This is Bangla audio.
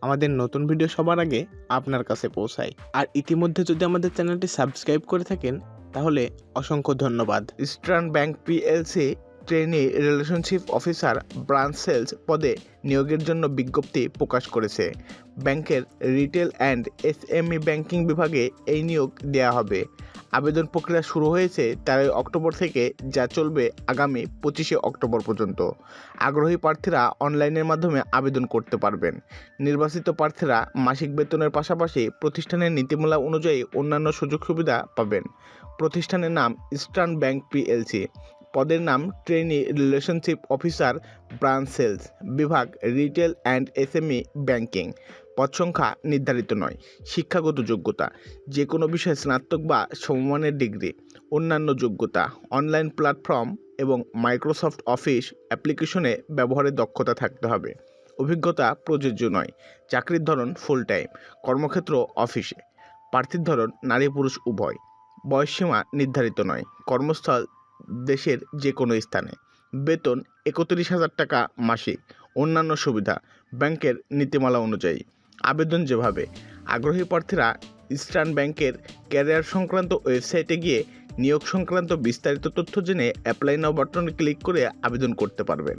আমাদের নতুন ভিডিও সবার আগে আপনার কাছে পৌঁছায়। আর ইতিমধ্যে যদি আমাদের চ্যানেলটি সাবস্ক্রাইব করে থাকেন, তাহলে অসংখ্য ধন্যবাদ। Eastern bank PLC trainee relationship officer branch sales পদে নিয়োগের জন্য বিজ্ঞপ্তি প্রকাশ করেছে। ব্যাংকের রিটেল অ্যান্ড এসএমই ব্যাংকিং বিভাগে এই নিয়োগ দেওয়া হবে। আবেদন প্রক্রিয়া শুরু হয়েছে তেরোই অক্টোবর থেকে, যা চলবে আগামী পঁচিশে অক্টোবর পর্যন্ত। আগ্রহী প্রার্থীরা অনলাইনের মাধ্যমে আবেদন করতে পারবেন। নির্বাচিত প্রার্থীরা মাসিক বেতনের পাশাপাশি প্রতিষ্ঠানের নীতিমালা অনুযায়ী অন্যান্য সুযোগ সুবিধা পাবেন। প্রতিষ্ঠানের নাম ইস্টার্ন ব্যাংক পিএলসি। পদের নাম trainee relationship officer branch sales. বিভাগ রিটেল অ্যান্ড এসএমই ব্যাংকিং। পদ সংখ্যা নির্ধারিত নয়, শিক্ষাগত যোগ্যতা যে কোনো বিষয়ে স্নাতক বা সমমানের ডিগ্রি, অন্যান্য যোগ্যতা, অনলাইন প্ল্যাটফর্ম এবং মাইক্রোসফট অফিস অ্যাপ্লিকেশনে ব্যবহারের দক্ষতা থাকতে হবে। অভিজ্ঞতা প্রযোজ্য নয়, চাকরির ধরন ফুল টাইম কর্মক্ষেত্র অফিসে, প্রার্থীর ধরন নারী পুরুষ উভয়, বয়সসীমা নির্ধারিত নয়, কর্মস্থল দেশের যে কোনো স্থানে, বেতন একত্রিশ হাজার টাকা মাসিক, অন্যান্য সুবিধা, ব্যাংকের নীতিমালা অনুযায়ী। আবেদন যেভাবে। আগ্রহী প্রার্থীরা ইস্টার্ন ব্যাংকের ক্যারিয়ার সংক্রান্ত ওয়েবসাইটে গিয়ে নিয়োগ সংক্রান্ত বিস্তারিত তথ্য জেনে অ্যাপ্লাই নাও বাটনে ক্লিক করে আবেদন করতে পারবেন।